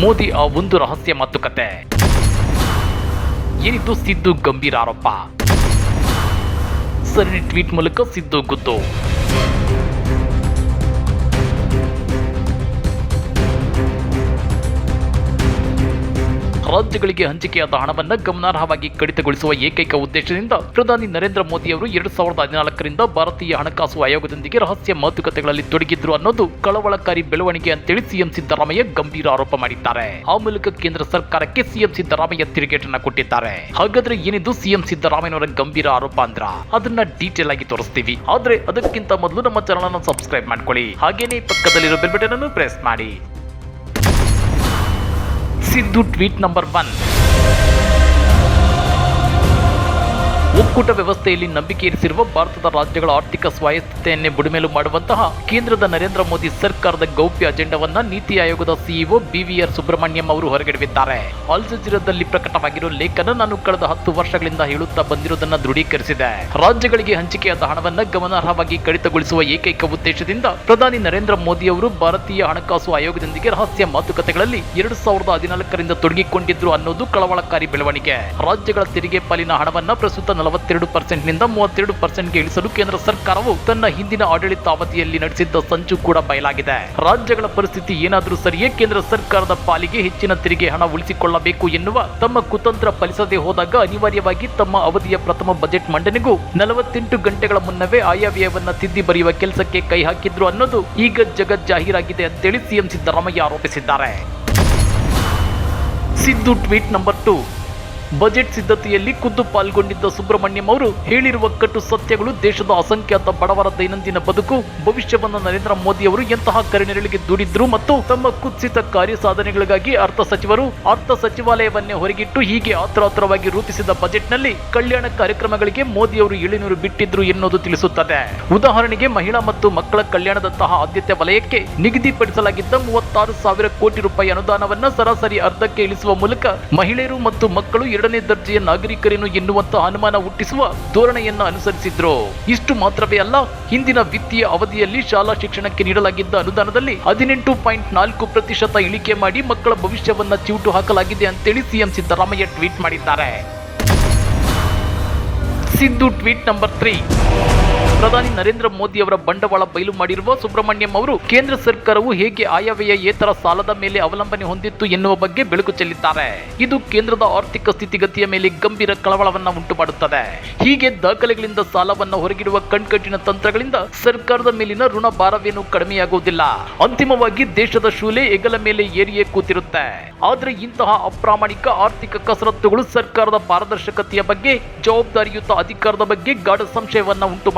ಮೋದಿ ಆ ಒಂದು ರಹಸ್ಯ ಮಾತುಕತೆ ಏನಿದ್ದು ಸಿದ್ದು ಗಂಭೀರ ಆರೋಪ? ಸರಣಿ ಟ್ವೀಟ್ ಮೂಲಕ ಸಿದ್ದು ಗುದ್ದು. ರಾಜ್ಯಗಳಿಗೆ ಹಂಚಿಕೆಯಾದ ಹಣವನ್ನು ಗಮನಾರ್ಹವಾಗಿ ಕಡಿತಗೊಳಿಸುವ ಏಕೈಕ ಉದ್ದೇಶದಿಂದ ಪ್ರಧಾನಿ ನರೇಂದ್ರ ಮೋದಿ ಅವರು ಎರಡು ಸಾವಿರದ ಹದಿನಾಲ್ಕರಿಂದ ಭಾರತೀಯ ಹಣಕಾಸು ಆಯೋಗದೊಂದಿಗೆ ರಹಸ್ಯ ಮಾತುಕತೆಗಳಲ್ಲಿ ತೊಡಗಿದ್ರು ಅನ್ನೋದು ಕಳವಳಕಾರಿ ಬೆಳವಣಿಗೆ ಅಂತೇಳಿ ಸಿಎಂ ಸಿದ್ದರಾಮಯ್ಯ ಗಂಭೀರ ಆರೋಪ ಮಾಡಿದ್ದಾರೆ. ಆ ಮೂಲಕ ಕೇಂದ್ರ ಸರ್ಕಾರಕ್ಕೆ ಸಿಎಂ ಸಿದ್ದರಾಮಯ್ಯ ತಿರುಗೇಟನ್ನ ಕೊಟ್ಟಿದ್ದಾರೆ. ಹಾಗಾದ್ರೆ ಏನಿದು ಸಿಎಂ ಸಿದ್ದರಾಮಯ್ಯನವರ ಗಂಭೀರ ಆರೋಪ ಅಂದ್ರ? ಅದನ್ನ ಡೀಟೇಲ್ ಆಗಿ ತೋರಿಸ್ತೀವಿ. ಆದ್ರೆ ಅದಕ್ಕಿಂತ ಮೊದಲು ನಮ್ಮ ಚಾನಲ್ ಅನ್ನು ಸಬ್ಸ್ಕ್ರೈಬ್ ಮಾಡ್ಕೊಳ್ಳಿ. ಹಾಗೇನೇ ಪಕ್ಕದಲ್ಲಿರೋ ಬೆಲ್ ಬಟನ್ ಅನ್ನು ಪ್ರೆಸ್ ಮಾಡಿ. ಸಿದ್ದು ಟ್ವೀಟ್ ನಂಬರ್ ಒನ್ ಒಕ್ಕೂಟ ವ್ಯವಸ್ಥೆಯಲ್ಲಿ ನಂಬಿಕೆ ಇರಿಸಿರುವ ಭಾರತದ ರಾಜ್ಯಗಳ ಆರ್ಥಿಕ ಸ್ವಾಯತ್ತತೆಯನ್ನೇ ಬುಡಮೇಲು ಮಾಡುವಂತಹ ಕೇಂದ್ರದ ನರೇಂದ್ರ ಮೋದಿ ಸರ್ಕಾರದ ಗೌಪ್ಯ ಅಜೆಂಡಾವನ್ನ ನೀತಿ ಆಯೋಗದ ಸಿಇಒ ಬಿವಿಆರ್ ಸುಬ್ರಹ್ಮಣ್ಯಂ ಅವರು ಹೊರಗೆಡವಿದ್ದಾರೆ. ಅಲ್ ಜಜೀರಾದಲ್ಲಿ ಪ್ರಕಟವಾಗಿರುವ ಲೇಖನ ನಾನು ಕಳೆದ ಹತ್ತು ವರ್ಷಗಳಿಂದ ಹೇಳುತ್ತಾ ಬಂದಿರುವುದನ್ನು ದೃಢೀಕರಿಸಿದೆ. ರಾಜ್ಯಗಳಿಗೆ ಹಂಚಿಕೆಯಾದ ಹಣವನ್ನ ಗಮನಾರ್ಹವಾಗಿ ಕಡಿತಗೊಳಿಸುವ ಏಕೈಕ ಉದ್ದೇಶದಿಂದ ಪ್ರಧಾನಿ ನರೇಂದ್ರ ಮೋದಿ ಅವರು ಭಾರತೀಯ ಹಣಕಾಸು ಆಯೋಗದೊಂದಿಗೆ ರಹಸ್ಯ ಮಾತುಕತೆಗಳಲ್ಲಿ ಎರಡು ಸಾವಿರದ ಹದಿನಾಲ್ಕರಿಂದ ತೊಡಗಿಕೊಂಡಿದ್ರು ಅನ್ನೋದು ಕಳವಳಕಾರಿ ಬೆಳವಣಿಗೆ. ರಾಜ್ಯಗಳ ತೆರಿಗೆ ಪಾಲಿನ ಹಣವನ್ನ ಪ್ರಸ್ತುತ ನಲವತ್ತೆರಡು ಪರ್ಸೆಂಟ್ನಿಂದ ಮೂವತ್ತೆರಡು ಪರ್ಸೆಂಟ್ಗೆ ಇಳಿಸಲು ಕೇಂದ್ರ ಸರ್ಕಾರವು ತನ್ನ ಹಿಂದಿನ ಆಡಳಿತ ಅವಧಿಯಲ್ಲಿ ನಡೆಸಿದ್ದ ಸಂಚು ಕೂಡ ಬಯಲಾಗಿದೆ. ರಾಜ್ಯಗಳ ಪರಿಸ್ಥಿತಿ ಏನಾದರೂ ಸರಿಯೇ ಕೇಂದ್ರ ಸರ್ಕಾರದ ಪಾಲಿಗೆ ಹೆಚ್ಚಿನ ತೆರಿಗೆ ಹಣ ಉಳಿಸಿಕೊಳ್ಳಬೇಕು ಎನ್ನುವ ತಮ್ಮ ಕುತಂತ್ರ ಫಲಿಸದೆ ಹೋದಾಗ ಅನಿವಾರ್ಯವಾಗಿ ತಮ್ಮ ಅವಧಿಯ ಪ್ರಥಮ ಬಜೆಟ್ ಮಂಡನೆಗೂ ನಲವತ್ತೆಂಟು ಗಂಟೆಗಳ ಮುನ್ನವೇ ಆಯವ್ಯಯವನ್ನ ತಿದ್ದಿ ಬರೆಯುವ ಕೆಲಸಕ್ಕೆ ಕೈ ಹಾಕಿದ್ರು ಅನ್ನೋದು ಈಗ ಜಗಜ್ಜಾಹೀರಾಗಿದೆ ಅಂತೇಳಿ ಸಿಎಂ ಸಿದ್ದರಾಮಯ್ಯ ಆರೋಪಿಸಿದ್ದಾರೆ. Siddu tweet number two budget ಸಿದ್ಧತೆಯಲ್ಲಿ ಖುದ್ದು ಪಾಲ್ಗೊಂಡಿದ್ದ ಸುಬ್ರಹ್ಮಣ್ಯಂ ಅವರು ಹೇಳಿರುವ ಕಟ್ಟು ಸತ್ಯಗಳು ದೇಶದ ಅಸಂಖ್ಯಾತ ಬಡವರ ದೈನಂದಿನ ಬದುಕು, ಭವಿಷ್ಯವನ್ನು ನರೇಂದ್ರ ಮೋದಿ ಅವರು ಎಂತಹ ಕರೆನೆರಳಿಗೆ ದೂಡಿದ್ರು ಮತ್ತು ತಮ್ಮ ಕುತ್ಸಿತ ಕಾರ್ಯ ಸಾಧನೆಗಳಿಗಾಗಿ ಅರ್ಥ ಸಚಿವರು ಅರ್ಥ ಸಚಿವಾಲಯವನ್ನೇ ಹೊರಗಿಟ್ಟು ಹೀಗೆ ಆತ್ರಾತ್ರವಾಗಿ ರೂಪಿಸಿದ ಬಜೆಟ್ನಲ್ಲಿ ಕಲ್ಯಾಣ ಕಾರ್ಯಕ್ರಮಗಳಿಗೆ ಮೋದಿ ಅವರು ಇಳಿನೀರು ಬಿಟ್ಟಿದ್ರು ಎನ್ನುವುದು ತಿಳಿಸುತ್ತದೆ. ಉದಾಹರಣೆಗೆ ಮಹಿಳಾ ಮತ್ತು ಮಕ್ಕಳ ಕಲ್ಯಾಣದಂತಹ ಆದ್ಯತೆ ವಲಯಕ್ಕೆ ನಿಗದಿಪಡಿಸಲಾಗಿದ್ದ ಮೂವತ್ತಾರು ಸಾವಿರ ಕೋಟಿ ರೂಪಾಯಿ ಅನುದಾನವನ್ನ ಸರಾಸರಿ ಅರ್ಧಕ್ಕೆ ಇಳಿಸುವ ಮೂಲಕ ಮಹಿಳೆಯರು ಮತ್ತು ಮಕ್ಕಳು ಎರಡನೇ ದರ್ಜೆಯ ನಾಗರಿಕರೇನು ಎನ್ನುವಂತಹ ಅನುಮಾನ ಹುಟ್ಟಿಸುವ ಧೋರಣೆಯನ್ನ ಅನುಸರಿಸಿದ್ರು. ಇಷ್ಟು ಮಾತ್ರವೇ ಅಲ್ಲ, ಹಿಂದಿನ ವಿತ್ತೀಯ ಅವಧಿಯಲ್ಲಿ ಶಾಲಾ ಶಿಕ್ಷಣಕ್ಕೆ ನೀಡಲಾಗಿದ್ದ ಅನುದಾನದಲ್ಲಿ ಹದಿನೆಂಟು ಪಾಯಿಂಟ್ ನಾಲ್ಕು ಪ್ರತಿಶತ ಇಳಿಕೆ ಮಾಡಿ ಮಕ್ಕಳ ಭವಿಷ್ಯವನ್ನ ಚಿವುಟು ಹಾಕಲಾಗಿದೆ ಅಂತೇಳಿ ಸಿಎಂ ಸಿದ್ದರಾಮಯ್ಯ ಟ್ವೀಟ್ ಮಾಡಿದ್ದಾರೆ. Siddu tweet number three. ಪ್ರಧಾನಿ ನರೇಂದ್ರ ಮೋದಿ ಅವರ ಬಂಡವಾಳ ಬಯಲು ಮಾಡಿರುವ ಸುಬ್ರಹ್ಮಣ್ಯಂ ಅವರು ಕೇಂದ್ರ ಸರ್ಕಾರವು ಹೇಗೆ ಆಯವ್ಯಯೇತರ ಸಾಲದ ಮೇಲೆ ಅವಲಂಬನೆ ಹೊಂದಿತ್ತು ಎನ್ನುವ ಬಗ್ಗೆ ಬೆಳಕು ಚೆಲ್ಲಿದ್ದಾರೆ. ಇದು ಕೇಂದ್ರದ ಆರ್ಥಿಕ ಸ್ಥಿತಿಗತಿಯ ಮೇಲೆ ಗಂಭೀರ ಕಳವಳವನ್ನ ಉಂಟು ಮಾಡುತ್ತದೆ ಹೀಗೆ ದಾಖಲೆಗಳಿಂದ ಸಾಲವನ್ನ ಹೊರಗಿಡುವ ಕಣ್ಕಟ್ಟಿನ ತಂತ್ರಗಳಿಂದ ಸರ್ಕಾರದ ಮೇಲಿನ ಋಣ ಭಾರವೇನು ಕಡಿಮೆಯಾಗುವುದಿಲ್ಲ. ಅಂತಿಮವಾಗಿ ದೇಶದ ಶೂಲೆ ಹೆಗಲ ಮೇಲೆ ಏರಿಯೇ ಕೂತಿರುತ್ತೆ. ಆದ್ರೆ ಇಂತಹ ಅಪ್ರಾಮಾಣಿಕ ಆರ್ಥಿಕ ಕಸರತ್ತುಗಳು ಸರ್ಕಾರದ ಪಾರದರ್ಶಕತೆಯ ಬಗ್ಗೆ, ಜವಾಬ್ದಾರಿಯುತ ಅಧಿಕಾರದ ಬಗ್ಗೆ ಗಾಢ ಸಂಶಯವನ್ನ ಉಂಟು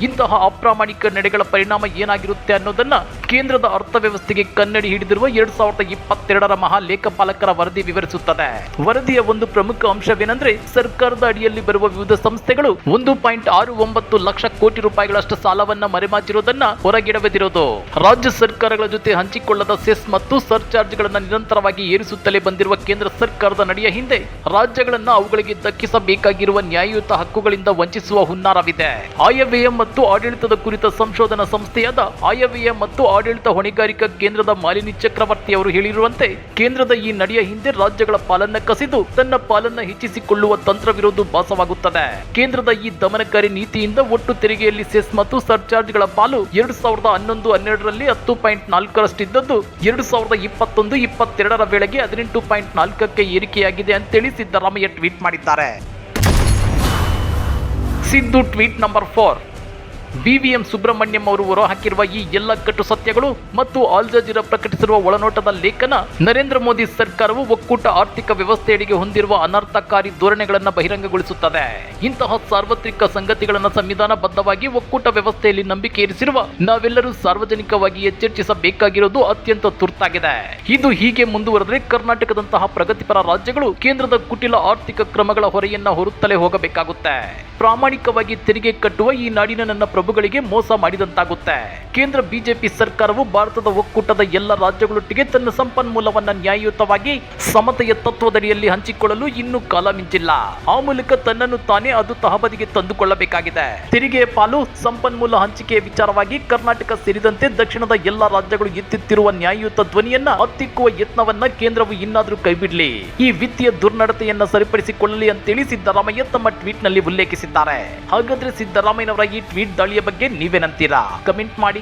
ಇಂತಹ ಅಪ್ರಾಮಾಣಿಕ ನಡೆಗಳ ಪರಿಣಾಮ ಏನಾಗಿರುತ್ತೆ ಅನ್ನೋದನ್ನ ಕೇಂದ್ರದ ಅರ್ಥವ್ಯವಸ್ಥೆಗೆ ಕನ್ನಡಿ ಹಿಡಿದಿರುವ ಎರಡ್ ಸಾವಿರದ ಇಪ್ಪತ್ತೆರಡರ ಮಹಾ ಲೇಖಪಾಲಕರ ವರದಿ ವಿವರಿಸುತ್ತದೆ. ವರದಿಯ ಒಂದು ಪ್ರಮುಖ ಅಂಶವೇನೆಂದ್ರೆ ಸರ್ಕಾರದ ಅಡಿಯಲ್ಲಿ ಬರುವ ವಿವಿಧ ಸಂಸ್ಥೆಗಳು ಒಂದು ಪಾಯಿಂಟ್ ಆರು ಒಂಬತ್ತು ಲಕ್ಷ ಕೋಟಿ ರೂಪಾಯಿಗಳಷ್ಟು ಸಾಲವನ್ನ ಮರೆಮಾಚಿರುವುದನ್ನ ಹೊರಗಿಡಬದಿರೋದು ರಾಜ್ಯ ಸರ್ಕಾರಗಳ ಜೊತೆ ಹಂಚಿಕೊಳ್ಳದ ಸೆಸ್ ಮತ್ತು ಸರ್ಚಾರ್ಜ್ಗಳನ್ನ ನಿರಂತರವಾಗಿ ಏರಿಸುತ್ತಲೇ ಬಂದಿರುವ ಕೇಂದ್ರ ಸರ್ಕಾರದ ನಡೆಯ ಹಿಂದೆ ರಾಜ್ಯಗಳನ್ನ ಅವುಗಳಿಗೆ ದಕ್ಕಿಸಬೇಕಾಗಿರುವ ನ್ಯಾಯಯುತ ಹಕ್ಕುಗಳಿಂದ ವಂಚಿಸುವ ಹುನ್ನಾರವಿದೆ. ಆಯವ್ಯಯ ಮತ್ತು ಆಡಳಿತದ ಕುರಿತ ಸಂಶೋಧನಾ ಸಂಸ್ಥೆಯಾದ ಆಯವ್ಯಯ ಮತ್ತು ಆಡಳಿತ ಹೊಣೆಗಾರಿಕಾ ಕೇಂದ್ರದ ಮಾಲಿನಿ ಚಕ್ರವರ್ತಿ ಅವರು ಹೇಳಿರುವಂತೆ, ಕೇಂದ್ರದ ಈ ನಡೆಯ ಹಿಂದೆ ರಾಜ್ಯಗಳ ಪಾಲನ್ನ ಕಸಿದು ತನ್ನ ಪಾಲನ್ನ ಹೆಚ್ಚಿಸಿಕೊಳ್ಳುವ ವಿರೋಧ ಭಾಸವಾಗುತ್ತದೆ. ಕೇಂದ್ರದ ಈ ದಮನಕಾರಿ ನೀತಿಯಿಂದ ಒಟ್ಟು ತೆರಿಗೆಯಲ್ಲಿ ಸೆಸ್ ಮತ್ತು ಸರ್ಚಾರ್ಜ್ಗಳ ಪಾಲು ಎರಡು ಸಾವಿರದ ಹನ್ನೊಂದು ಹನ್ನೆರಡರಲ್ಲಿ ಹತ್ತು ಪಾಯಿಂಟ್ ನಾಲ್ಕರಷ್ಟಿದ್ದದ್ದು, ಎರಡು ಸಾವಿರದ ಇಪ್ಪತ್ತೊಂದು ಇಪ್ಪತ್ತೆರಡರ ವೇಳೆಗೆ ಹದಿನೆಂಟು ಪಾಯಿಂಟ್ ನಾಲ್ಕಕ್ಕೆ ಏರಿಕೆಯಾಗಿದೆ ಅಂತೇಳಿ ಸಿದ್ದರಾಮಯ್ಯ ಟ್ವೀಟ್ ಮಾಡಿದ್ದಾರೆ. Siddu tweet number four BVM Subrahmanyam ಅವರು ಹೊರಹಾಕಿರುವ ಈ ಎಲ್ಲ ಕಟ್ಟು ಸತ್ಯಗಳು ಮತ್ತು ಆಲ್ ಜಜೀರಾ ಪ್ರಕಟಿಸಿರುವ ಒಳನೋಟದ ಲೇಖನ ನರೇಂದ್ರ ಮೋದಿ ಸರ್ಕಾರವು ಒಕ್ಕೂಟ ಆರ್ಥಿಕ ವ್ಯವಸ್ಥೆಯಡಿಗೆ ಹೊಂದಿರುವ ಅನರ್ಥಕಾರಿ ಧೋರಣೆಗಳನ್ನು ಬಹಿರಂಗಗೊಳಿಸುತ್ತದೆ. ಇಂತಹ ಸಾರ್ವತ್ರಿಕ ಸಂಗತಿಗಳನ್ನು ಸಂವಿಧಾನಬದ್ಧವಾಗಿ ಒಕ್ಕೂಟ ವ್ಯವಸ್ಥೆಯಲ್ಲಿ ನಂಬಿಕೆ ಇರಿಸಿರುವ ನಾವೆಲ್ಲರೂ ಸಾರ್ವಜನಿಕವಾಗಿ ಎಚ್ಚರಿಸಬೇಕಾಗಿರುವುದು ಅತ್ಯಂತ ತುರ್ತಾಗಿದೆ. ಇದು ಹೀಗೆ ಮುಂದುವರೆದರೆ ಕರ್ನಾಟಕದಂತಹ ಪ್ರಗತಿಪರ ರಾಜ್ಯಗಳು ಕೇಂದ್ರದ ಕುಟಿಲ ಆರ್ಥಿಕ ಕ್ರಮಗಳ ಹೊರೆಯನ್ನ ಹೊರುತ್ತಲೇ ಹೋಗಬೇಕಾಗುತ್ತೆ. ಪ್ರಾಮಾಣಿಕವಾಗಿ ತೆರಿಗೆ ಕಟ್ಟುವ ಈ ನಾಡಿನ ನನ್ನ ಪ್ರಭುಗಳಿಗೆ ಮೋಸ ಮಾಡಿದಂತಾಗುತ್ತೆ. ಕೇಂದ್ರ ಬಿಜೆಪಿ ಸರ್ಕಾರವು ಭಾರತದ ಒಕ್ಕೂಟದ ಎಲ್ಲ ರಾಜ್ಯಗಳೊಟ್ಟಿಗೆ ತನ್ನ ಸಂಪನ್ಮೂಲವನ್ನ ನ್ಯಾಯಯುತವಾಗಿ ಸಮತೆಯ ತತ್ವದಡಿಯಲ್ಲಿ ಹಂಚಿಕೊಳ್ಳಲು ಇನ್ನೂ ಕಾಲ ಮಿಂಚಿಲ್ಲ. ಆ ಮೂಲಕ ತನ್ನನ್ನು ತಾನೇ ಅದು ತಹಬದಿಗೆ ತಂದುಕೊಳ್ಳಬೇಕಾಗಿದೆ. ತೆರಿಗೆಯ ಪಾಲು, ಸಂಪನ್ಮೂಲ ಹಂಚಿಕೆಯ ವಿಚಾರವಾಗಿ ಕರ್ನಾಟಕ ಸೇರಿದಂತೆ ದಕ್ಷಿಣದ ಎಲ್ಲ ರಾಜ್ಯಗಳು ಎತ್ತುತ್ತಿರುವ ನ್ಯಾಯಯುತ ಧ್ವನಿಯನ್ನ ಹತ್ತಿಕ್ಕುವ ಯತ್ನವನ್ನ ಕೇಂದ್ರವು ಇನ್ನಾದ್ರೂ ಕೈಬಿಡ್ಲಿ. ಈ ವಿತ್ತೀಯ ದುರ್ನಡತೆಯನ್ನ ಸರಿಪಡಿಸಿಕೊಳ್ಳಲಿ ಅಂತೇಳಿ ಸಿದ್ದರಾಮಯ್ಯ ತಮ್ಮ ಟ್ವೀಟ್ನಲ್ಲಿ ಉಲ್ಲೇಖಿಸಿದ್ದಾರೆ. ಹಾಗಾದ್ರೆ ಸಿದ್ದರಾಮಯ್ಯನವರ ಈ ಟ್ವೀಟ್ ದಾಳಿಯ ಬಗ್ಗೆ ನೀವೇನಂತೀರಾ? ಕಮೆಂಟ್ ಮಾಡಿ.